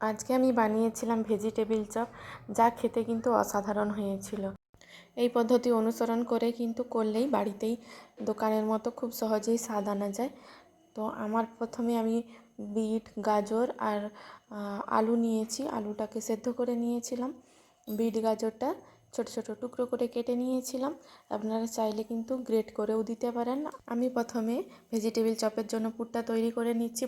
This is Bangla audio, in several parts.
আজকে আমি বানিয়েছিলাম ভেজিটেবিল চপ, যা খেতে কিন্তু অসাধারণ হয়েছিল। এই পদ্ধতি অনুসরণ করে কিন্তু করলেই বাড়িতেই দোকানের মতো খুব সহজেই স্বাদ আনা যায়। তো আমার প্রথমে আমি বিট, গাজর আর আলু নিয়েছি। আলুটাকে সেদ্ধ করে নিয়েছিলাম। বিট, গাজরটা ছোট ছোট টুকরো করে কেটে নিয়েছিলাম। আপনারা চাইলে কিন্তু গ্রেট করেও দিতে পারেন। আমি প্রথমে ভেজিটেবিল চপের জন্য পুরটা তৈরি করে নিচ্ছি।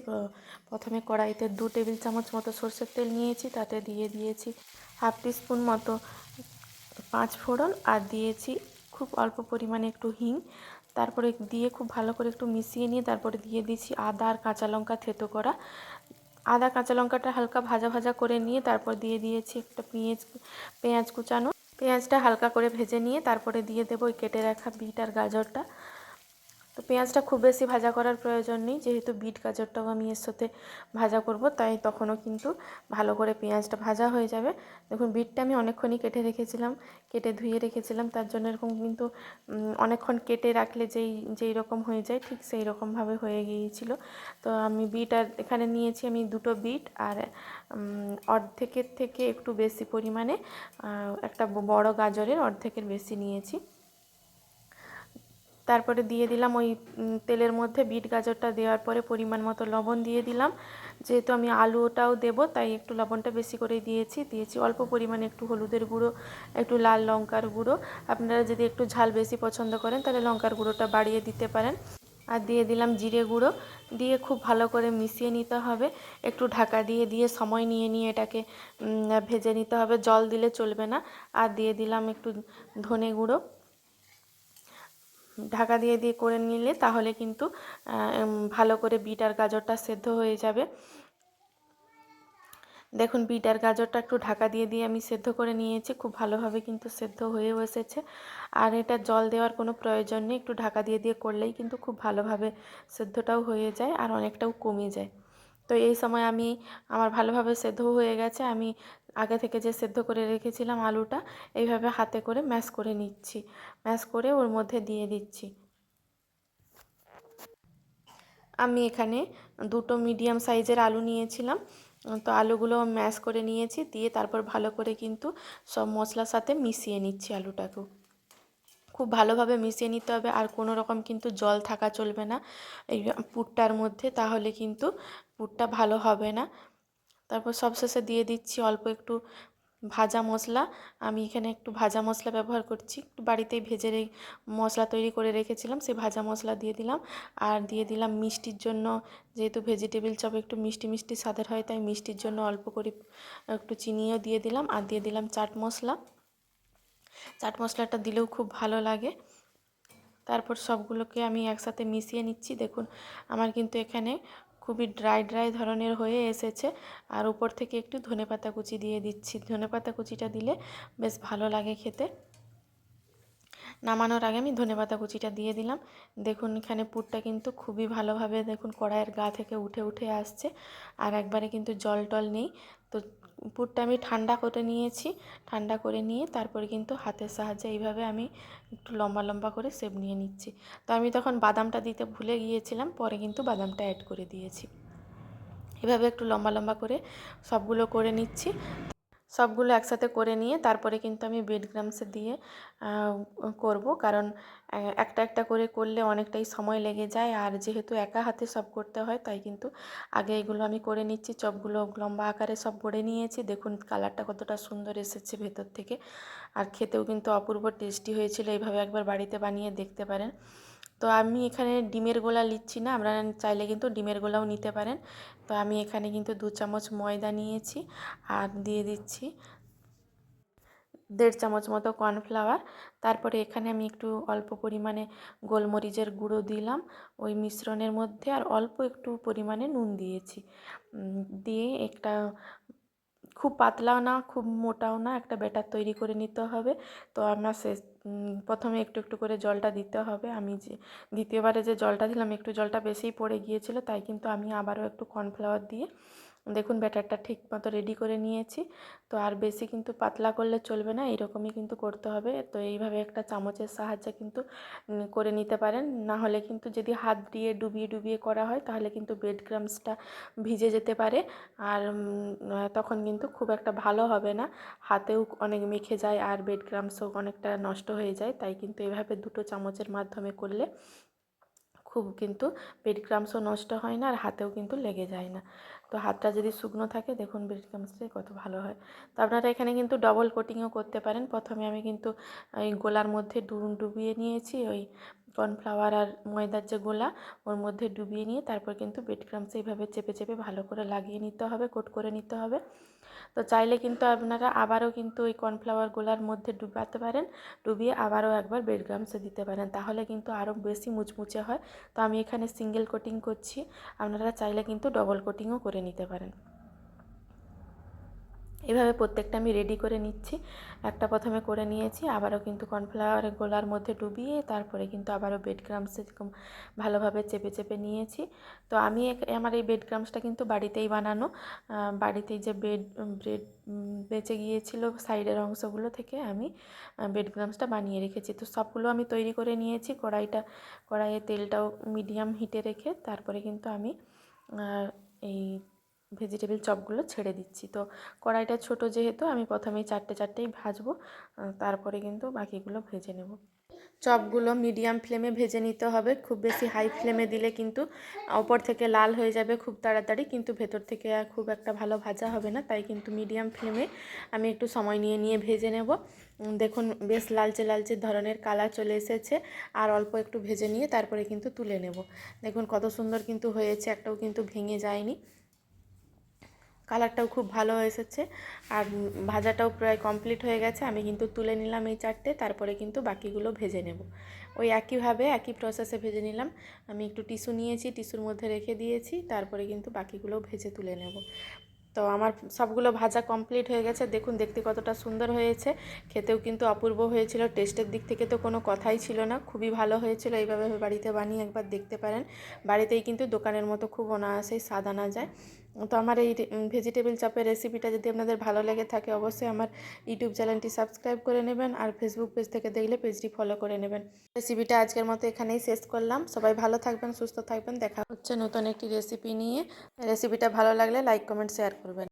প্রথমে কড়াইতে দু টেবিল চামচ মতো সর্ষের তেল নিয়েছি, তাতে দিয়ে দিয়েছি হাফ টিস্পুন মতো পাঁচ ফোড়ন আর দিয়েছি খুব অল্প পরিমাণে একটু হিং। তারপরে দিয়ে খুব ভালো করে একটু মিশিয়ে নিয়ে তারপরে দিয়ে দিয়েছি আদা আর কাঁচা লঙ্কা থেতো করা। আদা, কাঁচা লঙ্কাটা হালকা ভাজা ভাজা করে নিয়ে তারপর দিয়ে দিয়েছি একটা পেঁয়াজ পেঁয়াজ কুচানো। পেঁয়াজটা হালকা করে ভেজে নিয়ে তারপরে দিয়ে দেবো ওই কেটে রাখা বিট আর গাজরটা। তো পেঁয়াজটা খুব বেশি ভাজা করার প্রয়োজন নেই। যেহেতু বিট গাজরটাও আমি এর সাথে ভাজা করব, তাই তখনও কিন্তু ভালো করে পেঁয়াজটা ভাজা হয়ে যাবে। দেখুন, বিটটা আমি অনেকক্ষণই কেটে রেখেছিলাম, কেটে ধুয়ে রেখেছিলাম, তার জন্য এরকম কিন্তু অনেকক্ষণ কেটে রাখলে যেই যেই রকম হয়ে যায়, ঠিক সেই রকমভাবে হয়ে গিয়েছিল। তো আমি বিট আর এখানে নিয়েছি আমি দুটো বিট আর অর্ধেকের থেকে একটু বেশি পরিমাণে একটা বড় গাজরের অর্ধেকের বেশি নিয়েছি। তারপরে দিয়ে দিলাম ওই তেলের মধ্যে বিট গাজরটা দেওয়ার পরে পরিমাণ মতো লবণ দিয়ে দিলাম। যেহেতু আমি আলুটাও দেবো, তাই একটু লবণটা বেশি করে দিয়েছি। দিয়েছি অল্প পরিমাণে একটু হলুদের গুঁড়ো, একটু লাল লঙ্কার গুঁড়ো। আপনারা যদি একটু ঝাল বেশি পছন্দ করেন, তাহলে লঙ্কার গুঁড়োটা বাড়িয়ে দিতে পারেন। আর দিয়ে দিলাম জিরে গুঁড়ো। দিয়ে খুব ভালো করে মিশিয়ে নিতে হবে। একটু ঢাকা দিয়ে দিয়ে সময় নিয়ে নিয়ে এটাকে ভেজে নিতে হবে। জল দিলে চলবে না। আর দিয়ে দিলাম একটু ধনে গুঁড়ো। ঢাকা দিয়ে দিয়ে করে নিলে তাহলে কিন্তু ভালো করে বিট আর গাজরটা সেদ্ধ হয়ে যাবে। দেখুন বিট আর গাজরটা একটু ঢাকা দিয়ে দিয়ে আমি সেদ্ধ করে নিয়েছি, খুব ভালোভাবে কিন্তু সেদ্ধ হয়েও এসেছে। আর এটা জল দেওয়ার কোনো প্রয়োজন নেই, একটু ঢাকা দিয়ে দিয়ে করলেই কিন্তু খুব ভালোভাবে সেদ্ধটাও হয়ে যায় আর অনেকটাও কমে যায়। তো এই সময় আমি, আমার ভালোভাবে সেদ্ধ হয়ে গেছে, আমি আগে থেকে যে সেদ্ধ করে রেখেছিলাম আলুটা, এইভাবে হাতে করে ম্যাশ করে নিচ্ছি। ম্যাশ করে ওর মধ্যে দিয়ে দিচ্ছি। আমি এখানে দুটো মিডিয়াম সাইজের আলু নিয়েছিলাম। তো আলুগুলো ম্যাশ করে নিয়েছি, দিয়ে তারপর ভালো করে কিন্তু সব মশলার সাথে মিশিয়ে নিচ্ছি আলুটাকেও। খুব ভালোভাবে মিশিয়ে নিতে হবে, আর কোনো রকম কিন্তু জল থাকা চলবে না। এই পুরটার মধ্যে, তাহলে কিন্তু পুরটা ভালো হবে না। তারপর সবশেষে দিয়ে দিচ্ছি অল্প একটু ভাজা মশলা। আমি এখানে একটু ভাজা মশলা ব্যবহার করছি। একটু বাড়িতেই ভেজে রে মশলা তৈরি করে রেখেছিলাম সেই ভাজা মশলা দিয়ে দিলাম। আর দিয়ে দিলাম মিষ্টির জন্য, যেহেতু ভেজিটেবিল চপ একটু মিষ্টি মিষ্টি স্বাদের হয়, তাই মিষ্টির জন্য অল্প করে একটু চিনিও দিয়ে দিলাম। আর দিয়ে দিলাম চাট মশলা। চাট মশলাটা দিলেও খুব ভালো লাগে। তারপর সবগুলোকে আমি একসাথে মিশিয়ে নিচ্ছি। দেখুন, আমার কিন্তু এখানে খুবই ড্রাই ড্রাই ধরনের হয়ে এসেছে। আর উপর থেকে একটু ধনেপাতা কুচি দিয়ে দিচ্ছি। ধনেপাতা কুচিটা দিলে বেশ ভালো লাগে খেতে। নামানোর আগে আমি ধনেপাতা কুচিটা দিয়ে দিলাম। দেখুন, এখানে পুরটা কিন্তু খুবই ভালোভাবে দেখুন কড়াইয়ের গা থেকে উঠে উঠে আসছে। আর একবারে কিন্তু জল টল নেই। তো পুরটা আমি ঠান্ডা করে নিয়েছি। ঠান্ডা করে নিয়ে তারপরে কিন্তু হাতের সাহায্যে এইভাবে আমি একটু লম্বা লম্বা করে সেব নিয়ে নিচ্ছি। তো আমি তখন বাদামটা দিতে ভুলে গিয়েছিলাম, পরে কিন্তু বাদামটা অ্যাড করে দিয়েছি। এভাবে একটু লম্বা লম্বা করে সবগুলো করে নিচ্ছি। সবগুলো একসাথে করে নিয়ে তারপরে কিন্তু আমি বেড গ্রামসে দিয়ে করব। কারণ একটা একটা করে করলে অনেকটাই সময় লেগে যায়। আর যেহেতু একা হাতে সব করতে হয়, তাই কিন্তু আগে এগুলো আমি করে নিচ্ছি। চপগুলো লম্বা আকারে সব করে নিয়েছি। দেখুন কালারটা কতটা সুন্দর এসেছে ভেতর থেকে। আর খেতেও কিন্তু অপূর্ব টেস্টি হয়েছিল। এইভাবে একবার বাড়িতে বানিয়ে দেখতে পারেন। তো আমি এখানে ডিমের গোলা নিচ্ছি না আপনারা চাইলে কিন্তু ডিমের গোলাও নিতে পারেন। তো আমি এখানে কিন্তু দু চামচ ময়দা নিয়েছি আর দিয়ে দিচ্ছি দেড় চামচ মতো কর্নফ্লাওয়ার। তারপরে এখানে আমি একটু অল্প পরিমাণে গোলমরিচের গুঁড়ো দিলাম ওই মিশ্রণের মধ্যে আর অল্প একটু পরিমাণে নুন দিয়েছি। দিয়ে একটা খুব পাতলাও না খুব মোটাও না একটা ব্যাটার তৈরি করে নিতে হবে। তো আমরা উম, প্রথমে একটু একটু করে জলটা দিতে হবে। আমি যে দ্বিতীয়বারে যে জলটা দিলাম, একটু জলটা বেশিই পড়ে গিয়েছিল, তাই কিন্তু আমি আবারও একটু কর্নফ্লাওয়ার দিয়ে দেখুন ব্যাটারটা ঠিক মতো রেডি করে নিয়েছি। তো আর বেশি কিন্তু পাতলা করলে চলবে না, এরকমই কিন্তু করতে হবে। তো এইভাবে একটা চামচের সাহায্যে কিন্তু করে নিতে পারেন। না হলে কিন্তু যদি হাত দিয়ে ডুবিয়ে ডুবিয়ে করা হয়, তাহলে কিন্তু ব্রেড ক্রামসটা ভিজে যেতে পারে। আর তখন কিন্তু খুব একটা ভালো হবে না। হাতেও অনেক মেখে যায় আর ব্রেড ক্রামসও অনেকটা নষ্ট হয়ে যায়। তাই কিন্তু এভাবে দুটো চামচের মাধ্যমে করলে খুব কিন্তু ব্রেড ক্রামসও নষ্ট হয় না আর হাতেও কিন্তু লেগে যায় না। তো হাতটা যদি শুকনো থাকে, দেখুন ব্রেড ক্রামসটা কত ভালো হয়। তো আপনারা এখানে কিন্তু ডবল কোটিংও করতে পারেন। প্রথমে আমি কিন্তু ওই গোলার মধ্যে ডুব ডুবিয়ে নিয়েছি, ওই কর্নফ্লাওয়ার আর ময়দার যে গোলা, ওর মধ্যে ডুবিয়ে নিয়ে তারপর কিন্তু ব্রেড ক্রামস এইভাবে চেপে চেপে ভালো করে লাগিয়ে নিতে হবে, কোট করে নিতে হবে। তো চাইলে কিন্তু আপনারা আবারও কিন্তু ওই কর্নফ্লাওয়ার গোলার মধ্যে ডুবাতে পারেন, ডুবিয়ে আবারও একবার ব্রেড ক্রামসে দিতে পারেন। তাহলে কিন্তু আরও বেশি মুচমুচে হয়। তো আমি এখানে সিঙ্গেল কোটিং করছি, আপনারা চাইলে কিন্তু ডবল কোটিংও করে নিতে পারেন। এভাবে প্রত্যেকটা আমি রেডি করে নিচ্ছি। একটা প্রথমে করে নিয়েছি, আবারও কিন্তু কর্নফ্লাওয়ারের গোলার মধ্যে ডুবিয়ে তারপরে কিন্তু আবারও বেড ক্রামস এরকম ভালোভাবে চেপে চেপে নিয়েছি। তো আমি আমার এই বেড ক্রামসটা কিন্তু বাড়িতেই বানানো। বাড়িতেই যে বেড ব্রেড বেঁচে গিয়েছিল সাইডের অংশগুলো থেকে আমি বেড ক্রামসটা বানিয়ে রেখেছি। তো সবগুলো আমি তৈরি করে নিয়েছি, কড়াইটা, কড়াইয়ে তেলটাও মিডিয়াম হিটে রেখে তারপরে কিন্তু আমি এই ভেজিটেবল চপগুলো ছেড়ে দিচ্ছি। তো কড়াইটা ছোট যেহেতু, আমি প্রথমেই চারটে চারটেই ভাজবো তারপরে কিন্তু বাকিগুলো ভেজে নেব। চপগুলো মিডিয়াম ফ্লেমে ভেজে নিতে হবে, খুব বেশি হাই ফ্লেমে দিলে কিন্তু ওপর থেকে লাল হয়ে যাবে খুব তাড়াতাড়ি, কিন্তু ভেতর থেকে খুব একটা ভালো ভাজা হবে না, তাই কিন্তু মিডিয়াম ফ্লেমে আমি একটু সময় নিয়ে নিয়ে ভেজে নেব। দেখুন বেশ লালচে লালচে ধরনের কালার চলে এসেছে, আর অল্প একটু ভেজে নিয়ে তারপরে কিন্তু তুলে নেব। দেখুন কত সুন্দর কিন্তু হয়েছে, একটাও কিন্তু ভেঙে যায়নি। কালারটাও খুব ভালো এসেছে। আর ভাজাটাও প্রায় কমপ্লিট হয়ে গেছে। আমি কিন্তু তুলে নিলাম এই চারটে, তারপরে কিন্তু বাকিগুলো ভেজে নেব। ওই একইভাবে, একই প্রসেসে ভেজে নিলাম। আমি একটু টিস্যু নিয়েছি, টিস্যুর মধ্যে রেখে দিয়েছি, তারপরে কিন্তু বাকিগুলো ভেজে তুলে নেব। তো আমার সবগুলো ভাজা কমপ্লিট হয়ে গেছে। দেখুন, দেখতে কতটা সুন্দর হয়েছে। খেতেও কিন্তু অপূর্ব হয়েছিল। টেস্টের দিক থেকে তো কোনো কথাই ছিল না। খুবই ভালো হয়েছিল। এইভাবে বাড়িতে বানিয়ে একবার দেখতে পারেন। বাড়িতেই কিন্তু দোকানের মতো খুব অনায়াসেই স্বাদ আনা যায়। তো আমার এই ভেজিটেবিল চপের রেসিপিটা যদি আপনাদের ভালো লেগে থাকে, অবশ্যই আমার ইউটিউব চ্যানেলটি সাবস্ক্রাইব করে নেবেন আর ফেসবুক পেজ থেকে দেখলে পেজটি ফলো করে নেবেন। রেসিপিটা আজকের মতো এখানেই শেষ করলাম। সবাই ভালো থাকবেন, সুস্থ থাকবেন। দেখা হচ্ছে নতুন একটি রেসিপি নিয়ে। রেসিপিটা ভালো লাগলে লাইক কমেন্ট শেয়ার করবেন।